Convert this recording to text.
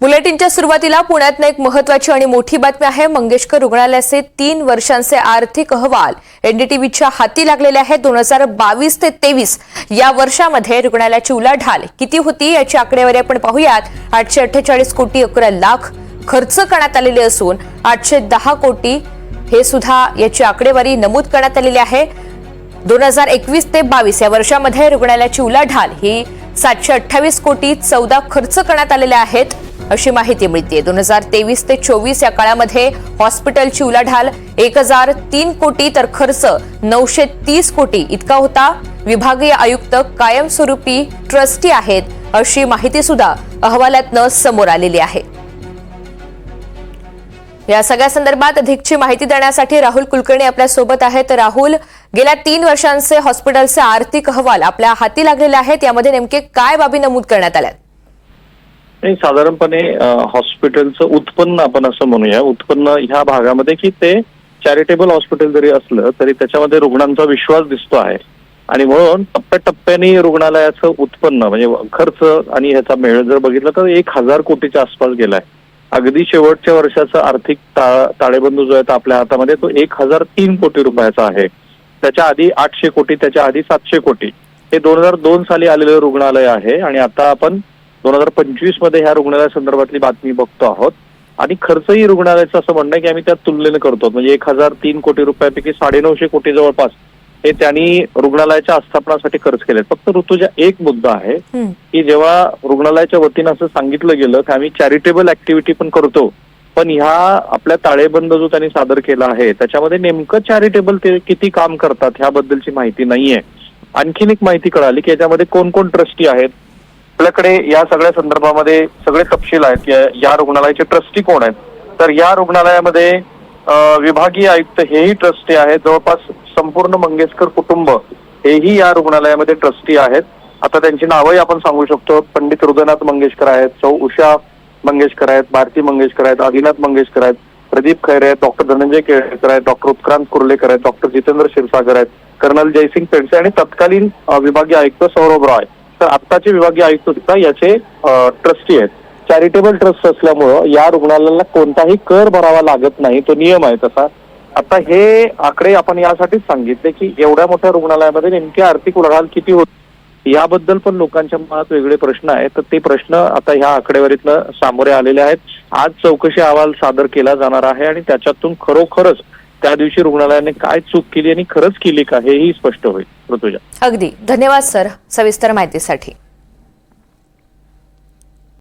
बुलेटिनच्या सुरुवातीला पुण्यातनं एक महत्वाची आणि मोठी बातमी आहे. मंगेशकर रुग्णालयाचे तीन वर्षांचे आर्थिक अहवाल एनडीटीव्हीच्या हाती लागलेले आहेत. दोन हजार बावीस ते तेवीस या वर्षामध्ये रुग्णालयाची उलाढाल किती होती याची आकडेवारी आपण पाहूयात. आठशे अठ्ठेचाळीस कोटी अकरा लाख खर्च करण्यात आलेले असून आठशे दहा कोटी हे सुद्धा याची आकडेवारी नमूद करण्यात आलेली आहे. दोन हजार एकवीस ते बावीस या वर्षामध्ये रुग्णालयाची उलाढाल ही सातशे अठ्ठावीस कोटी चौदा खर्च करण्यात आलेल्या आहेत. अशी माहिती मिळते दोन हजार तेवीस ते चोवीस या काळामध्ये हॉस्पिटलची उलाढाल एक हजार तीन कोटी तर खर्च नऊशे तीस कोटी इतका होता. विभागीय आयुक्त कायमस्वरूपी ट्रस्टी आहेत अशी माहिती सुद्धा अहवालातनं समोर आलेली आहे. या सगळ्या संदर्भात अधिकची माहिती देण्यासाठी राहुल कुलकर्णी आपल्यासोबत आहेत. राहुल गेल्या तीन वर्षांचे हॉस्पिटलचे आर्थिक अहवाल आपल्या हाती लागलेले आहेत. यामध्ये नेमके काय बाबी नमूद करण्यात आल्या नाही साधारणपणे हॉस्पिटलचं उत्पन्न आपण असं म्हणूया. उत्पन्न ह्या भागामध्ये की ते चॅरिटेबल हॉस्पिटल जरी असलं तरी त्याच्यामध्ये रुग्णांचा विश्वास दिसतो आहे. आणि म्हणून टप्प्याटप्प्याने रुग्णालयाचं उत्पन्न म्हणजे खर्च आणि ह्याचा मेळ जर बघितलं तर एक हजार कोटीच्या आसपास गेलाय. अगदी शेवटच्या वर्षाचा आर्थिक ताळेबंदू ताळेबंद जो आहे तो आपल्या हातामध्ये तो एक हजार तीन कोटी रुपयाचा आहे. त्याच्या आधी आठशे कोटी त्याच्या आधी सातशे कोटी. हे दोन हजार दोन साली आलेलं रुग्णालय आहे आणि आता आपण दोन हजार पंचवीसमध्ये ह्या रुग्णालयासंदर्भातली बातमी बघतो आहोत. आणि खर्चही रुग्णालयाचं असं म्हणणं आहे की आम्ही त्यात तुलनेने करतो म्हणजे एक हजार तीन कोटी रुपयापैकी साडेनऊशे कोटी जवळपास हे त्यांनी रुग्णालयाच्या आस्थापनासाठी खर्च केले फक्त ऋतूजा एक मुद्दा आहे. की जेव्हा रुग्णालयाच्या वतीनं असं सांगितलं गेलं की आम्ही चॅरिटेबल ऍक्टिव्हिटी पण करतो पण ह्या आपल्या ताळेबंद जो त्यांनी सादर केला आहे त्याच्यामध्ये नेमकं चॅरिटेबल ते किती काम करतात ह्याबद्दलची माहिती नाहीये. आणखीन एक माहिती कळाली की याच्यामध्ये कोण कोण ट्रस्टी आहेत आपल्याकडे या सगळ्या संदर्भामध्ये सगळे तपशील आहेत. या रुग्णालयाचे ट्रस्टी कोण आहेत? तर या रुग्णालयामध्ये विभागीय आयुक्त हेही ट्रस्टी आहेत. जवळपास संपूर्ण मंगेशकर कुटुंब हेही या रुग्णालयामध्ये ट्रस्टी आहेत. आता त्यांची नावंही आपण सांगू शकतो. पंडित हृदयनाथ मंगेशकर आहेत सौ उषा मंगेशकर आहेत भारती मंगेशकर आहेत आदिनाथ मंगेशकर आहेत प्रदीप खैरे आहेत डॉक्टर धनंजय केळकर आहेत डॉक्टर उत्क्रांत कुर्लेकर आहेत डॉक्टर जितेंद्र क्षीरसागर आहेत कर्नल जयसिंग पेडसे आणि तत्कालीन विभागीय आयुक्त सौरभ रॉय. तर आत्ताचे विभागीय आयुक्त सुद्धा याचे ट्रस्टी आहेत. चॅरिटेबल ट्रस्ट असल्यामुळं या रुग्णालयाला कोणताही कर भरावा लागत नाही. तो नियम आहे तसा. आता हे आकडे आपण यासाठीच सांगितले की एवढ्या मोठ्या रुग्णालयामध्ये नेमकी आर्थिक उलाढाल किती होत याबद्दल पण लोकांच्या मनात वेगळे प्रश्न आहेत. तर ते प्रश्न आता ह्या आकडेवारीतनं सामोरे आलेले आहेत. आज चौकशी अहवाल सादर केला जाणार आहे आणि त्याच्यातून खरोखरच त्या दिवशी रुग्णालयाने काय चूक केली आणि खरंच केली का हेही स्पष्ट होईल. ऋतुजा. अगदी. धन्यवाद सर सविस्तर माहितीसाठी.